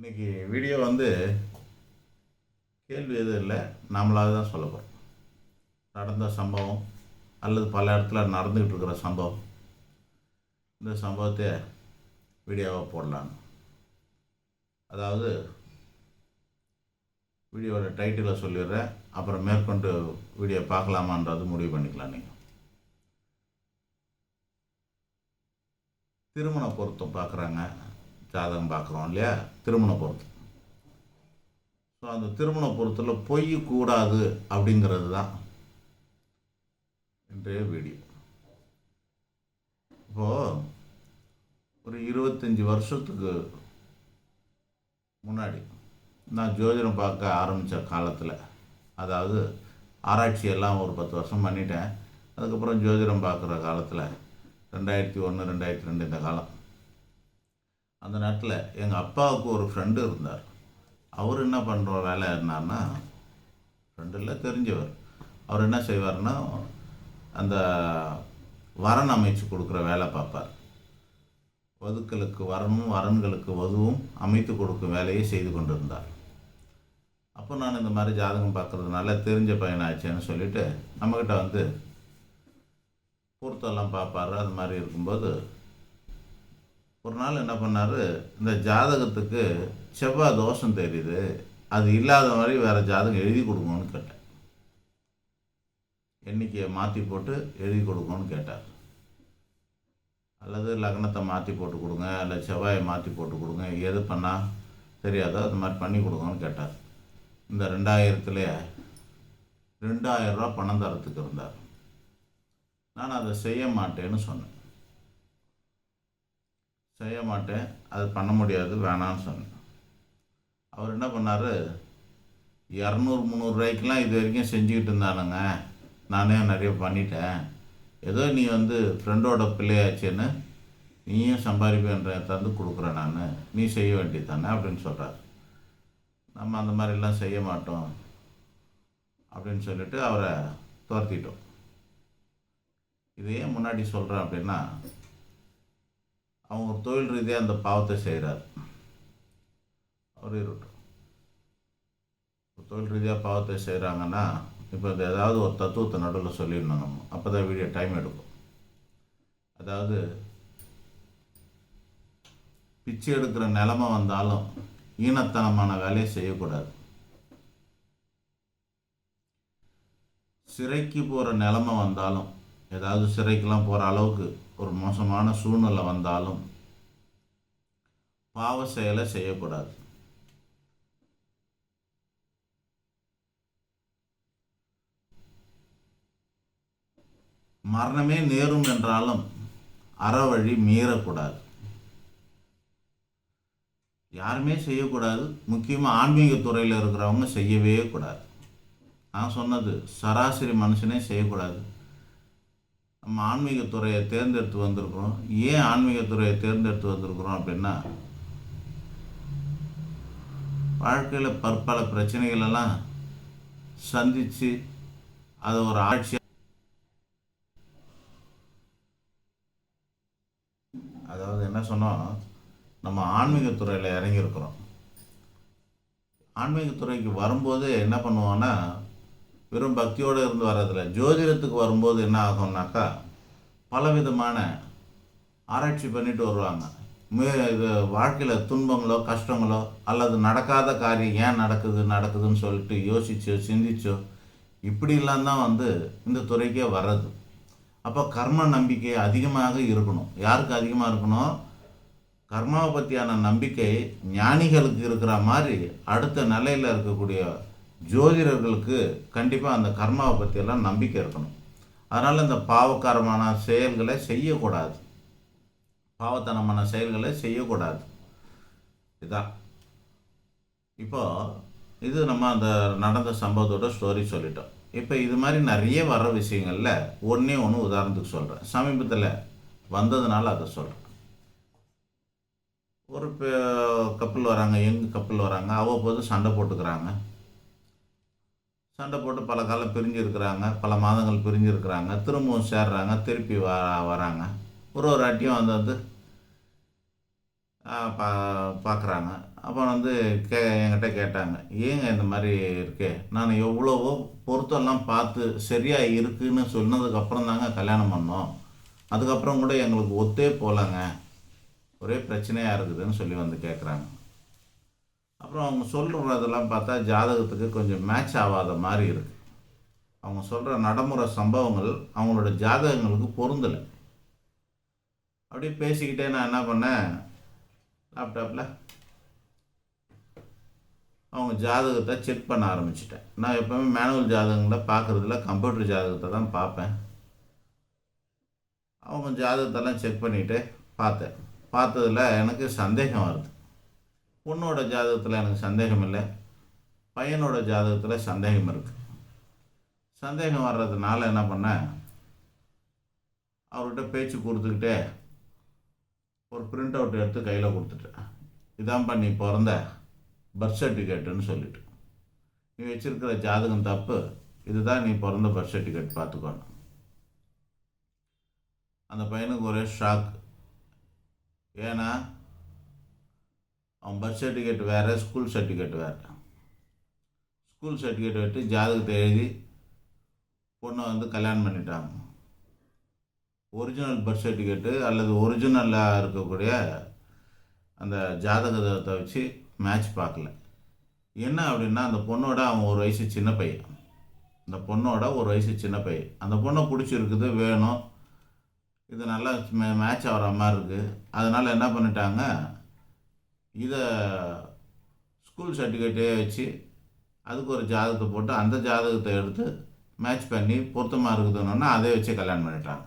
இன்னைக்கு வீடியோ வந்து கேள்வி எதுவும் இல்லை. நம்மளாக தான் சொல்ல போகிறோம் நடந்த சம்பவம் அல்லது பல இடத்துல நடந்துக்கிட்டு இருக்கிற சம்பவம். இந்த சம்பவத்தை வீடியோவாக போடலாம் அதாவது வீடியோவோட டைட்டிலை சொல்லிடுறேன். அப்புறம் மேற்கொண்டு வீடியோ பார்க்கலாமான்றது முடிவு பண்ணிக்கலாம் நீங்கள் திருமண பொருத்தம் பார்க்குறாங்க. ஜாதகம் பார்க்குறோம் இல்லையா? திருமண பொருத்தம் ஸோ அந்த திருமண பொருத்தில் பொய் கூடாது அப்படிங்கிறது தான் இன்றைய வீடியோ இப்போது ஒரு இருபத்தஞ்சி வருஷத்துக்கு முன்னாடி நான் ஜோதிடம் பார்க்க ஆரம்பித்த காலத்தில் அதாவது ஆராய்ச்சி எல்லாம் ஒரு பத்து வருஷம் பண்ணிட்டேன். அதுக்கப்புறம் ஜோதிடம் பார்க்குற காலத்தில் ரெண்டாயிரத்தி ஒன்று ரெண்டாயிரத்தி ரெண்டு இந்த காலம். அந்த நேரத்தில் எங்கள் அப்பாவுக்கு ஒரு ஃப்ரெண்டு இருந்தார். அவர் என்ன பண்ணுற வேலை என்னன்னா ஃப்ரெண்டில் தெரிஞ்சவர். அவர் என்ன செய்வார்னா அந்த வரன் அமைச்சு கொடுக்குற வேலை பார்ப்பார். வதுக்களுக்கு வரனும் வரன்களுக்கு வதுவும் அமைத்து கொடுக்கும் வேலையை செய்து கொண்டிருந்தார். அப்போ நான் இந்த மாதிரி ஜாதகம் பார்க்குறதுனால தெரிஞ்ச பையனாச்சேன்னு சொல்லிட்டு நம்மக்கிட்ட வந்து பொருத்தெல்லாம் பார்ப்பாரு. அது மாதிரி இருக்கும்போது ஒரு நாள் என்ன பண்ணார் இந்த ஜாதகத்துக்கு செவ்வாய் தோஷம் தெரியுது அது இல்லாத மாதிரி வேறு ஜாதகம் எழுதி கொடுங்கன்னு கேட்டேன். எண்ணிக்கையை மாற்றி போட்டு எழுதி கொடுங்கன்னு கேட்டார். அல்லது லக்னத்தை மாற்றி போட்டு கொடுங்க இல்லை செவ்வாயை மாற்றி போட்டு கொடுங்க எது பண்ணால் தெரியாதோ அது மாதிரி பண்ணி கொடுங்கன்னு கேட்டார். இந்த ரெண்டாயிரத்துலேயே ரெண்டாயிரம் ரூபா பணம் தரத்துக்கு இருந்தார். நான் அதை செய்ய மாட்டேன்னு சொன்னேன். செய்ய மாட்டேன் அது பண்ண முடியாது வேணான்னு சொன்னேன். அவர் என்ன பண்ணார்? இரநூறு முந்நூறுரூவாய்க்கெலாம் இது வரைக்கும் செஞ்சுக்கிட்டு இருந்தானுங்க. நானே நிறைய பண்ணிட்டேன். ஏதோ நீ வந்து ஃப்ரெண்டோட பிள்ளையாச்சுன்னு நீயும் சம்பாதிப்பேன்ற தந்து கொடுக்குறேன் நான். நீ செய்ய வேண்டியது தானே அப்படின்னு சொல்கிறார் நம்ம அந்த மாதிரிலாம் செய்ய மாட்டோம் அப்படின்னு சொல்லிட்டு அவரை துரத்திட்டோம். இது ஏன் முன்னாடி சொல்கிறேன் அப்படின்னா அவங்க ஒரு தொழில் ரீதியாக அந்த பாவத்தை செய்கிறார் அவர் இருக்கட்டும் ஒரு தொழில் ரீதியாக பாவத்தை செய்கிறாங்கன்னா இப்போ இந்த ஏதாவது ஒரு தத்துவத்தை நடுவில் சொல்லிடணும் நம்ம. அப்போ தான் வீடியோ டைம் எடுக்கும். அதாவது பிச்சை எடுக்கிற நிலமை வந்தாலும் ஈனத்தனமான வேலையை செய்யக்கூடாது. சிறைக்கு போகிற நிலமை வந்தாலும் ஏதாவது சிறைக்கெலாம் போகிற அளவுக்கு ஒரு மோசமான சூழ்நிலை வந்தாலும் பாவ செயலை செய்யக்கூடாது. மரணமே நேரும் என்றாலும் அறவழி மீறக்கூடாது. யாருமே செய்யக்கூடாது. முக்கியமாக ஆன்மீக துறையில் இருக்கிறவங்க செய்யவே கூடாது. நான் சொன்னது சராசரி மனுஷனே செய்யக்கூடாது. நம்ம ஆன்மீகத்துறையை தேர்ந்தெடுத்து வந்திருக்கிறோம். ஏன் ஆன்மீகத்துறையை தேர்ந்தெடுத்து வந்திருக்கிறோம் அப்படின்னா வாழ்க்கையில் பற்பல பிரச்சனைகள் எல்லாம் சந்தித்து அது ஒரு ஆட்சி அதாவது என்ன சொன்னோம் நம்ம ஆன்மீகத்துறையில் இறங்கியிருக்கிறோம். ஆன்மீகத்துறைக்கு வரும்போது என்ன பண்ணுவோன்னா வெறும் பக்தியோடு இருந்து வர்றதில்ல. ஜோதிடத்துக்கு வரும்போது என்ன ஆகும்னாக்கா பலவிதமான ஆராய்ச்சி பண்ணிட்டு வருவாங்க. மே இது வாழ்க்கையில் துன்பங்களோ கஷ்டங்களோ அல்லது நடக்காத காரியம் ஏன் நடக்குது நடக்குதுன்னு சொல்லிட்டு யோசிச்சோ சிந்திச்சோ இப்படிலாம் தான் வந்து இந்த துறைக்கே வர்றது. அப்போ கர்ம நம்பிக்கை அதிகமாக இருக்கணும். யாருக்கு அதிகமாக இருக்கணும்? கர்மாவை பற்றியான நம்பிக்கை ஞானிகளுக்கு இருக்கிற மாதிரி அடுத்த நிலையில் இருக்கக்கூடிய ஜோதிடர்களுக்கு கண்டிப்பாக அந்த கர்மாவை பற்றியெல்லாம் நம்பிக்கை இருக்கணும். அதனால் இந்த பாவக்காரமான செயல்களை செய்யக்கூடாது. பாவத்தனமான செயல்களை செய்யக்கூடாது. இதான். இப்போ இது நம்ம அந்த நடந்த சம்பவத்தோட ஸ்டோரி சொல்லிட்டோம். இப்போ இது மாதிரி நிறைய வர விஷயங்களில் ஒன்றே ஒன்று உதாரணத்துக்கு சொல்கிறேன் சமீபத்தில் வந்ததுனால அதை சொல்கிறேன் ஒரு கப்பல் வராங்க எங்கள் கப்பல் வராங்க அவ்வப்போது சண்டை போட்டுக்கிறாங்க. சண்டை போட்டு பல காலம் பிரிஞ்சிருக்கிறாங்க பல மாதங்கள் பிரிஞ்சிருக்கிறாங்க திரும்பவும் சேர்றாங்க திருப்பி வ வராங்க. ஒரு ஒரு அட்டியும் வந்து வந்து பா பார்க்குறாங்க அப்போ வந்து கே என்கிட்ட கேட்டாங்க ஏங்க இந்த மாதிரி இருக்கே? நான் எவ்வளவோ பொருத்தெல்லாம் பார்த்து சரியாக இருக்குன்னு சொன்னதுக்கப்புறம் தாங்க கல்யாணம் பண்ணோம். அதுக்கப்புறம் கூட எங்களுக்கு ஒத்தே போகலங்க. ஒரே பிரச்சனையாக இருக்குதுன்னு சொல்லி வந்து கேட்குறாங்க அப்புறம் அவங்க சொல்கிறதெல்லாம் பார்த்தா ஜாதகத்துக்கு கொஞ்சம் மேட்ச் ஆகாத மாதிரி இருக்குது அவங்க சொல்கிற நடைமுறை சம்பவங்கள் அவங்களோட ஜாதகங்களுக்கு பொருந்தலை. அப்படியே பேசிக்கிட்டே நான் என்ன பண்ணேன்? லேப்டாப்பில் அவங்க ஜாதகத்தை செக் பண்ண ஆரம்பிச்சிட்டேன். நான் எப்போவுமே மேனுவல் ஜாதகங்களை பார்க்குறதுல கம்ப்யூட்டர் ஜாதகத்தை தான் பார்ப்பேன். அவங்க ஜாதகத்தெல்லாம் செக் பண்ணிவிட்டு பார்த்தேன். பார்த்ததில் எனக்கு சந்தேகம் வருது. பொண்ணோட ஜாதகத்தில் எனக்கு சந்தேகம் இல்லை. பையனோட ஜாதகத்தில் சந்தேகம் இருக்குது சந்தேகம் வர்றதுனால என்ன பண்ணேன் அவர்கிட்ட பேச்சு கொடுத்துக்கிட்டே ஒரு பிரிண்ட் அவுட் எடுத்து கையில் கொடுத்துட்டேன். இதான்ப்பா நீ பிறந்த பர்த் சர்டிஃபிகேட்டுன்னு சொல்லிட்டு. நீ வச்சுருக்கிற ஜாதகம் தப்பு. இதுதான் நீ பிறந்த பர்த் சர்டிஃபிகேட் பார்த்துக்கணும் அந்த பையனுக்கு ஒரே ஷாக் ஏன்னா அவன் பர்த் சர்டிஃபிகேட் வேறு ஸ்கூல் சர்டிஃபிகேட் வேறு. ஸ்கூல் சர்டிஃபிகேட் வச்சு ஜாதகத்தை எழுதி பொண்ணை வந்து கல்யாணம் பண்ணிட்டாங்க. ஒரிஜினல் பர்த் சர்டிஃபிகேட்டு அல்லது ஒரிஜினலாக இருக்கக்கூடிய அந்த ஜாதகத்தை வச்சு மேட்ச் பார்க்கல. என்ன அப்படின்னா அந்த பொண்ணோட அவன் ஒரு வயசு சின்ன பையன். அந்த பொண்ணோட ஒரு வயசு சின்ன பையன். அந்த பொண்ணை பிடிச்சிருக்குது வேணும். இது நல்லா மே மேட்ச் ஆகிற மாதிரி இருக்குது அதனால் என்ன பண்ணிட்டாங்க இதை ஸ்கூல் சர்டிஃபிகேட்டே வச்சு அதுக்கு ஒரு ஜாதகத்தை போட்டு அந்த ஜாதகத்தை எடுத்து மேட்ச் பண்ணி பொருத்தமாக இருக்குதுன்னா அதை வச்சு கல்யாணம் பண்ணிட்டாங்க.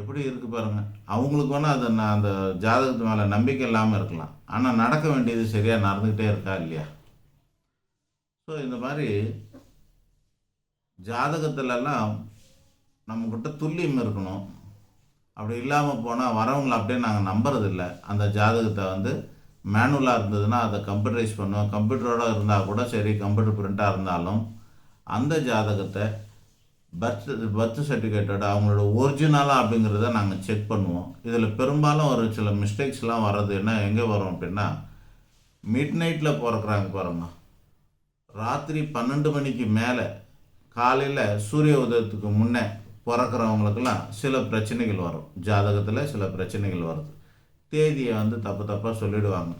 எப்படி இருக்கு பாருங்க. அவங்களுக்கு வேணால் அது நான் அந்த ஜாதகத்து மேலே நம்பிக்கை இல்லாமல் இருக்கலாம். ஆனால் நடக்க வேண்டியது சரியாக நடந்துக்கிட்டே இருக்கா இல்லையா? ஸோ இந்த மாதிரி ஜாதகத்துலலாம் நம்மக்கிட்ட துல்லியம் இருக்கணும். அப்படி இல்லாமல் போனால் வரவங்களை அப்படியே நாங்கள் நம்புறதில்ல. அந்த ஜாதகத்தை வந்து மேனுவலாக இருந்ததுன்னா அதை கம்ப்யூட்டரைஸ் பண்ணுவோம். கம்ப்யூட்டரோட இருந்தால் கூட சரி கம்ப்யூட்டர் பிரிண்ட்டாக இருந்தாலும் அந்த ஜாதகத்தை பர்த் பர்த் சர்டிஃபிகேட்டோட அவங்களோட ஒரிஜினலாக அப்படிங்கிறத நாங்கள் செக் பண்ணுவோம். இதில் பெரும்பாலும் ஒரு சில மிஸ்டேக்ஸ்லாம் வர்றது என்ன எங்கே வரும் அப்படின்னா மிட் நைட்டில் பிறக்கிறாங்க பாருங்க ராத்திரி பன்னெண்டு மணிக்கு மேலே காலையில் சூரிய உதயத்துக்கு முன்னே பிறக்கிறவங்களுக்கெல்லாம் சில பிரச்சனைகள் வரும். ஜாதகத்தில் சில பிரச்சனைகள் வருது. தேதியை வந்து தப்பு தப்பாக சொல்லிடுவாங்க.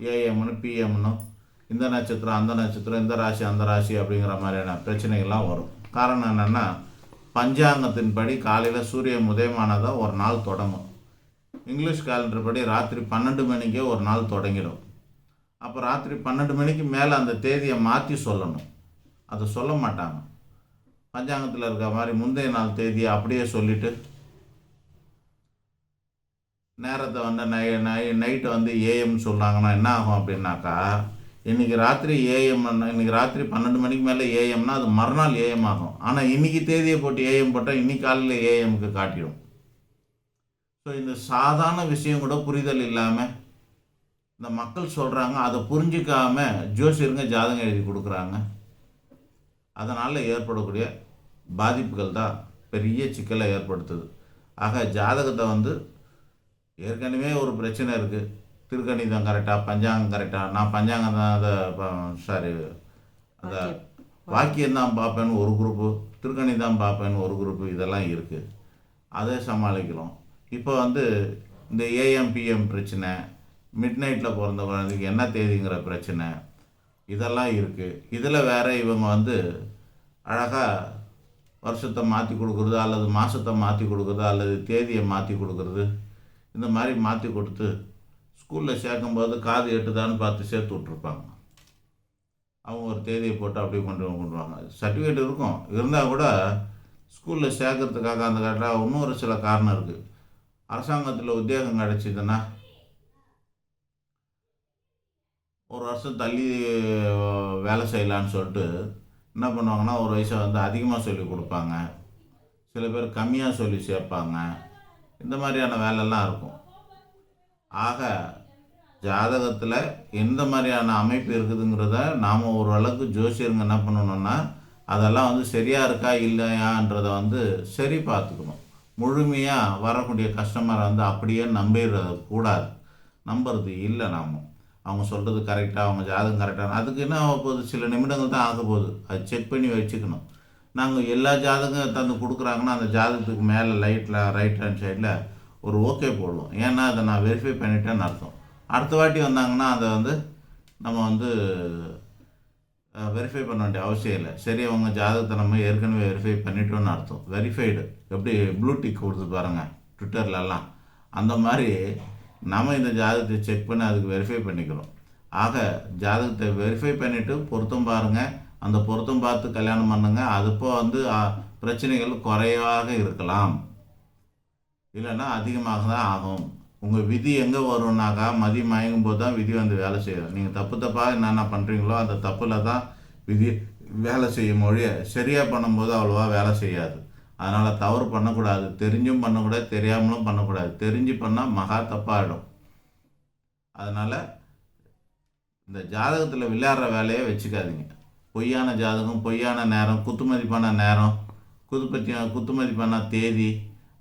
ஏஎம்னு பிஎம்னு இந்த நட்சத்திரம் அந்த நட்சத்திரம் இந்த ராசி அந்த ராசி அப்படிங்கிற மாதிரியான பிரச்சனைகள்லாம் வரும். காரணம் என்னென்னா பஞ்சாங்கத்தின்படி காலையில் சூரியன் உதயமானதாக ஒரு நாள் தொடங்கும். இங்கிலீஷ் கேலண்டர் படி ராத்திரி பன்னெண்டு மணிக்கே ஒரு நாள் தொடங்கிடும். அப்போ ராத்திரி பன்னெண்டு மணிக்கு மேலே அந்த தேதியை மாற்றி சொல்லணும். அதை சொல்ல மாட்டாங்க. பஞ்சாங்கத்தில் இருக்க மாதிரி முந்தைய நாள் தேதியை அப்படியே சொல்லிவிட்டு நேரத்தை வந்து நை நை நைட்டு வந்து ஏஎம்னு சொன்னாங்கன்னா என்ன ஆகும் அப்படின்னாக்கா இன்றைக்கி ராத்திரி ஏஎம் இன்றைக்கி ராத்திரி பன்னெண்டு மணிக்கு மேலே ஏஎம்னா அது மறுநாள் ஏஎம் ஆகும். ஆனால் இன்றைக்கி தேதியை போட்டு ஏஎம் போட்டால் இன்னைக்கு காலையில் ஏஎம்க்கு காட்டிடும். ஸோ இந்த சாதாரண விஷயம் கூட புரிதல் இல்லாமல் இந்த மக்கள் சொல்கிறாங்க அதை புரிஞ்சிக்காமல் ஜோசியருங்க ஜாதகம் எழுதி கொடுக்குறாங்க. அதனால் ஏற்படக்கூடிய பாதிப்புகள் தான் பெரிய சிக்கலை ஏற்படுத்துது. ஆக ஜாதகத்தை வந்து ஏற்கனவே ஒரு பிரச்சனை இருக்குது திருக்கணிதம் கரெக்டாக பஞ்சாங்கம் கரெக்டாக நான் பஞ்சாங்கம் தான் அதை சாரி அந்த வாக்கியம். தான் பார்ப்பேன்னு ஒரு குரூப்பு திருக்கணிதம் பார்ப்பேன்னு ஒரு குரூப்பு இதெல்லாம் இருக்குது அதை சமாளிக்கிறோம். இப்போ வந்து இந்த ஏஎம் பிஎம் பிரச்சனை மிட் நைட்டில் பிறந்த குழந்தைக்கு என்ன தேதிங்கிற பிரச்சனை இதெல்லாம் இருக்குது இதில் வேறு இவங்க வந்து அழகாக வருஷத்தை மாற்றி கொடுக்குறது அல்லது மாதத்தை மாற்றி கொடுக்குறது அல்லது தேதியை மாற்றி கொடுக்குறது இந்த மாதிரி மாற்றி கொடுத்து ஸ்கூலில் சேர்க்கும்போது காது எட்டுதான்னு பார்த்து சேர்த்து விட்ருப்பாங்க அவங்க ஒரு தேதியை போட்டு அப்படியே கொண்டு வந்து சர்டிஃபிகேட் இருக்கும். இருந்தால் கூட ஸ்கூலில் சேர்க்கறதுக்காக அந்த காட்டாக இன்னும் ஒரு சில காரணம் இருக்குது அரசாங்கத்தில் உத்தியோகம் கிடச்சிதுன்னா ஒரு வருஷம் தள்ளி வேலை செய்யலான்னு சொல்லிட்டு என்ன பண்ணுவாங்கன்னா ஒரு வயசை வந்து அதிகமாக சொல்லி கொடுப்பாங்க. சில பேர் கம்மியாக சொல்லி சேர்ப்பாங்க. இந்த மாதிரியான வேலைலாம் இருக்கும். ஆக ஜாதகத்தில் எந்த மாதிரியான அமைப்பு இருக்குதுங்கிறத நாம் ஓரளவுக்கு ஜோசியருங்க என்ன பண்ணணும்னா அதெல்லாம் வந்து சரியாக இருக்கா இல்லையான்றதை வந்து சரி பார்த்துக்கணும். முழுமையாக வரக்கூடிய கஸ்டமரை வந்து அப்படியே நம்பிடுறது கூடாது. நம்புறது இல்லை நாம். அவங்க சொல்கிறது கரெக்டாக அவங்க ஜாதகம் கரெக்டாக அதுக்கு என்ன ஆக போகுது? சில நிமிடங்கள் தான் ஆக போகுது. அது செக் பண்ணி வச்சுக்கணும். நாங்கள் எல்லா ஜாதகம் தந்து கொடுக்குறாங்கன்னா அந்த ஜாதகத்துக்கு மேலே லைட்டில் ரைட் ஹேண்ட் சைடில் ஒரு ஓகே போடுவோம். ஏன்னா அதை நான் வெரிஃபை பண்ணிட்டேன்னு அர்த்தம். அடுத்த வாட்டி வந்தாங்கன்னா அதை வந்து நம்ம வந்து வெரிஃபை பண்ண வேண்டிய அவசியம் இல்லை. சரி அவங்க ஜாதகத்தை நம்ம ஏற்கனவே வெரிஃபை பண்ணிட்டோன்னு அர்த்தம். வெரிஃபைடு எப்படி? ப்ளூ டிக் கொடுத்து பாருங்கள் ட்விட்டர்லலாம் அந்த மாதிரி நாம் இந்த ஜாதகத்தை செக் பண்ணி அதுக்கு வெரிஃபை பண்ணிக்கிறோம். ஆக ஜாதகத்தை வெரிஃபை பண்ணிவிட்டு பொருத்தம் பாருங்கள் அந்த பொருத்தம் பார்த்து கல்யாணம் பண்ணுங்க. அதுப்போ வந்து பிரச்சனைகள் குறைவாக இருக்கலாம். இல்லைன்னா அதிகமாக தான் ஆகும். உங்கள் விதி எங்கே வரும்னாக்கா மதியம் மயங்கும் போது தான் விதி வந்து வேலை செய்யும். நீங்கள் தப்பு தப்பாக என்னென்ன பண்ணுறீங்களோ அந்த தப்பில் தான் விதி வேலை செய்யும் மொழியை சரியாக பண்ணும்போது அவ்வளோவா வேலை செய்யாது. அதனால் தவறு பண்ணக்கூடாது. தெரிஞ்சும் பண்ணக்கூடாது தெரியாமலும் பண்ணக்கூடாது. தெரிஞ்சு பண்ணால் மகா தப்பாகிடும் அதனால் இந்த ஜாதகத்தில் விளையாடுற வேலையை வச்சுக்காதீங்க. பொய்யான ஜாதகம் பொய்யான நேரம் குத்துமதிப்பான நேரம் குத்துப்பத்தி குத்துமதிப்பான தேதி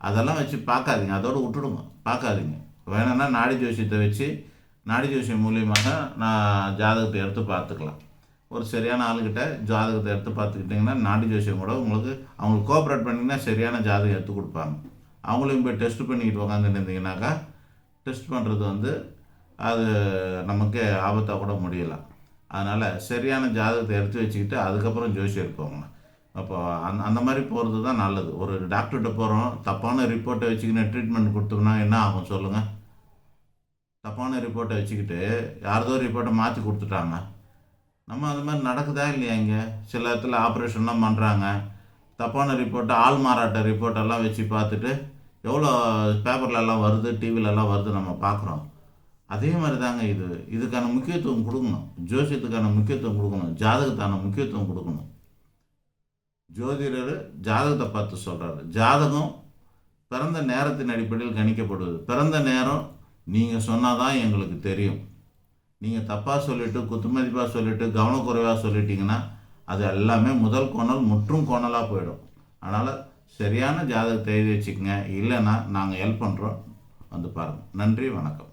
அதெல்லாம் வச்சு பார்க்காதீங்க. அதோடு விட்டுடுங்க. பார்க்காதீங்க. வேணும்னா நாடி ஜோசியத்தை வச்சு நாடி ஜோசியம் மூலியமாக நான் ஜாதகத்தை எடுத்து பார்த்துக்கலாம். ஒரு சரியான ஆளுக்கிட்ட ஜாதகத்தை எடுத்து பார்த்துக்கிட்டிங்கன்னா நாட்டு ஜோசியம் கூட உங்களுக்கு அவங்களுக்கு கோஆப்ரேட் பண்ணிங்கன்னா சரியான ஜாதகம் எடுத்து கொடுப்பாங்க. அவங்களையும் போய் டெஸ்ட் பண்ணிக்கிட்டு உக்காந்துட்டு இருந்தீங்கன்னாக்கா டெஸ்ட் பண்ணுறது வந்து அது நமக்கு ஆபத்தாக கூட முடியலாம் அதனால் சரியான ஜாதகத்தை எடுத்து வச்சுக்கிட்டு அதுக்கப்புறம் ஜோசியர் போங்க அப்போ அந்த அந்த மாதிரி போகிறது தான் நல்லது. ஒரு டாக்டர்கிட்ட போகிறோம் தப்பான ரிப்போர்ட்டை வச்சுக்கின்னு ட்ரீட்மெண்ட் கொடுத்தோம்னா என்ன ஆகும் சொல்லுங்கள் தப்பான ரிப்போர்ட்டை வச்சுக்கிட்டு யாரதோ ரிப்போர்ட்டை மாற்றி கொடுத்துட்டாங்க. நம்ம அது மாதிரி நடக்குதா இல்லையா இங்கே? சில இடத்துல ஆப்ரேஷன்லாம் பண்ணுறாங்க தப்பான ரிப்போர்ட்டை ஆள் மாறாட்ட ரிப்போர்ட்டெல்லாம் வச்சு பார்த்துட்டு எவ்வளோ பேப்பர்லலாம் வருது டிவிலலாம் வருது நம்ம பார்க்குறோம். அதே மாதிரி தாங்க இது. இதுக்கான முக்கியத்துவம் கொடுக்கணும். ஜோசியத்துக்கான முக்கியத்துவம் கொடுக்கணும். ஜாதகத்தான முக்கியத்துவம் கொடுக்கணும். ஜோதிடர் ஜாதகத்தை பார்த்து சொல்கிறாரு ஜாதகம் பிறந்த நேரத்தின் அடிப்படையில் கணிக்கப்படுவது. பிறந்த நேரம் நீங்கள் சொன்னால் தான் எங்களுக்கு தெரியும். நீங்கள் தப்பாக சொல்லிவிட்டு குத்துமதிப்பாக சொல்லிவிட்டு கவனக்குறைவாக சொல்லிட்டீங்கன்னா அது எல்லாமே முதல் கோணல் முற்றும் கோணலாக போயிடும். அதனால் சரியான ஜாதகத்தை எழுதி வச்சுக்கோங்க. இல்லைன்னா நாங்கள் ஹெல்ப் பண்ணுறோம் வந்து பாருங்கள் நன்றி வணக்கம்.